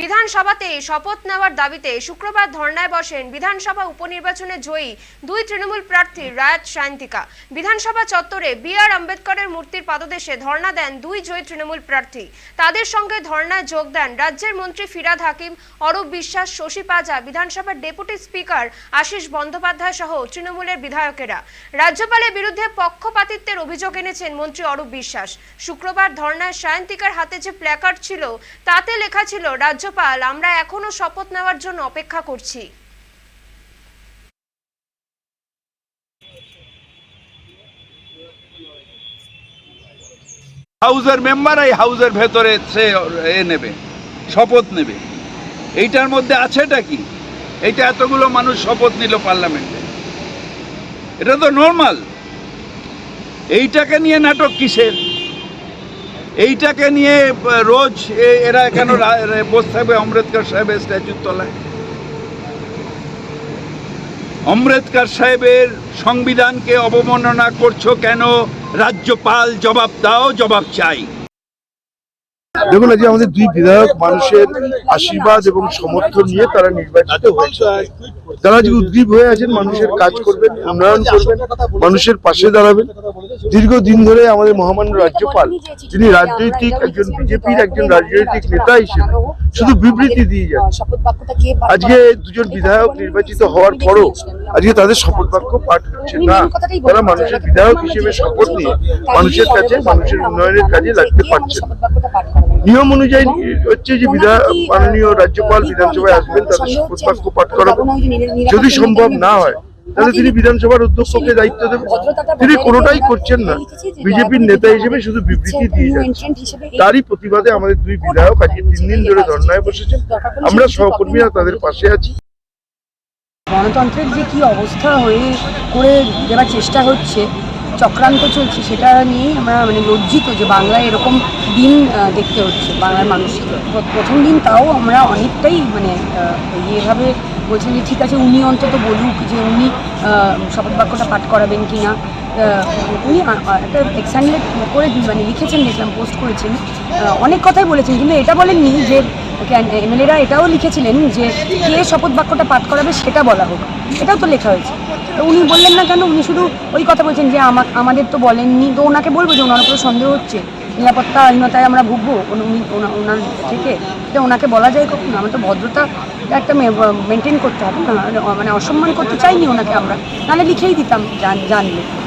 বিধানসভাতে শপথ নেওয়ার দাবিতে শুক্রবার ধর্নায় বসেন বিধানসভা উপনির্বাচনে জয়ী দুই তৃণমূল প্রার্থী রায়াত সায়ন্তিকা। বিধানসভা চত্বরে বি আর আম্বেদকরের মূর্তির পাদদেশে ধর্ণা দেন দুই জয়ী তৃণমূল প্রার্থী। তাদের সঙ্গে ধর্নায় যোগ দেন রাজ্যের মন্ত্রী ফিরাদ হাকিম, অরূপ বিশ্বাস, শশী পাজা, বিধানসভার ডেপুটি স্পিকার আশিস বন্দ্যোপাধ্যায় সহ তৃণমূলের বিধায়কেরা। রাজ্যপালের বিরুদ্ধে পক্ষপাতিত্বের অভিযোগ এনেছেন মন্ত্রী অরূপ বিশ্বাস। শুক্রবার ধর্নায় সায়ন্তিকার হাতে যে প্ল্যাকার্ড ছিল, তাতে লেখা ছিল রাজ্যপাল, আমরা এখনও শপথ নেওয়ার জন্য অপেক্ষা করছি। হাউসের মেম্বার এই হাউসের ভেতরে সে এ নেবে, শপথ নেবে। এইটার মধ্যে আছেটা কি? এইটা এতগুলো মানুষ শপথ নিল পার্লামেন্টে। এটা তো নর্মাল। এইটাকে নিয়ে নাটক কিসের? এইটাকে নিয়ে রোজ এরা কেন বসে থাকবে? অমৃতকার সাহেবের স্ট্যাচুর তলায়। অমৃতকার সাহেবের সংবিধানকে অবমাননা করছ কেন? রাজ্যপাল জবাব দাও, জবাব চাই। দেখুন আজকে আমাদের দুই বিধায়ক মানুষের আশীর্বাদ এবং সমর্থন নিয়ে তারা নির্বাচিত হয়েছে। তারা আজকে উদ্গ্রীব হয়ে আছেন, মানুষের কাজ করবেন, উন্নয়ন করবেন, মানুষের পাশে দাঁড়াবেন। দীর্ঘদিন ধরে আমাদের মহামান্য রাজ্যপাল তিনি রাজনৈতিক একজন বিজেপির একজন রাজনৈতিক নেতা হিসেবে শুধু বিবৃতি দিয়ে যান। আজকে দুজন বিধায়ক নির্বাচিত হওয়ার পরও আজকে তাদের শপথ বাক্য পাঠ হচ্ছে না। তারা মানুষের বিধায়ক হিসেবে শপথ নিয়ে মানুষের কাছে, মানুষের উন্নয়নের কাজে লাগতে পারছেন নিয়ম অনুযায়ী হচ্ছে যে মাননীয় রাজ্যপাল বিধানসভায় আসবেন তাদের শপথ বাক্য পাঠ করাবেন যদি সম্ভব না হয় তাহলে তিনি বিধানসভার অধ্যক্ষকে দায়িত্ব দেবেন। তিনি কোনোটাই করছেন না। বিজেপির নেতা হিসেবে শুধু বিবৃতি দিয়ে যাচ্ছেন তারই প্রতিবাদে আমাদের দুই বিধায়ক আজকে তিন দিন ধরে ধর্নায় বসেছেন। আমরা সহকর্মীরা তাদের পাশে আছি। গণতন্ত্রের যে কি অবস্থা হয়ে করে দেওয়ার চেষ্টা হচ্ছে চক্রান্ত চলছে, সেটা নিয়েই আমরা মানে লজ্জিত যে বাংলায় এরকম দিন দেখতে হচ্ছে, বাংলার মানুষকে। প্রথম দিন তাও আমরা অনেকটাই মানে এভাবে বলছেন যে, ঠিক আছে, উনি অন্তত বলুক যে উনি শপথ বাক্যটা পাঠ করাবেন কি না উনি একটা এক্সান্ডেড করে মানে লিখেছেন, দেখলাম পোস্ট করেছেন। অনেক কথাই বলেছেন, কিন্তু এটা বলেননি যে এমএলএরা এটাও লিখেছিলেন যে, কে শপথ বাক্যটা পাঠ করাবে সেটা বলা হোক। এটাও তো লেখা হয়েছে। তো উনি বললেন না কেন? উনি শুধু ওই কথা বলছেন যে আমা- আমাদের তো বলেননি। তো ওনাকে বলব যে ওনার উপরে সন্দেহ হচ্ছে। নিরাপত্তাহীনতায় আমরা ভুগবো। উনি- উনি ওনা- ওনার থেকে। এটা ওনাকে বলা যায় কখন? আমার তো ভদ্রতা একটা মেনটেন করতে হবে মানে অসম্মান করতে চাইনি ওনাকে আমরা। নাহলে লিখেই দিতাম, জান- জানলে।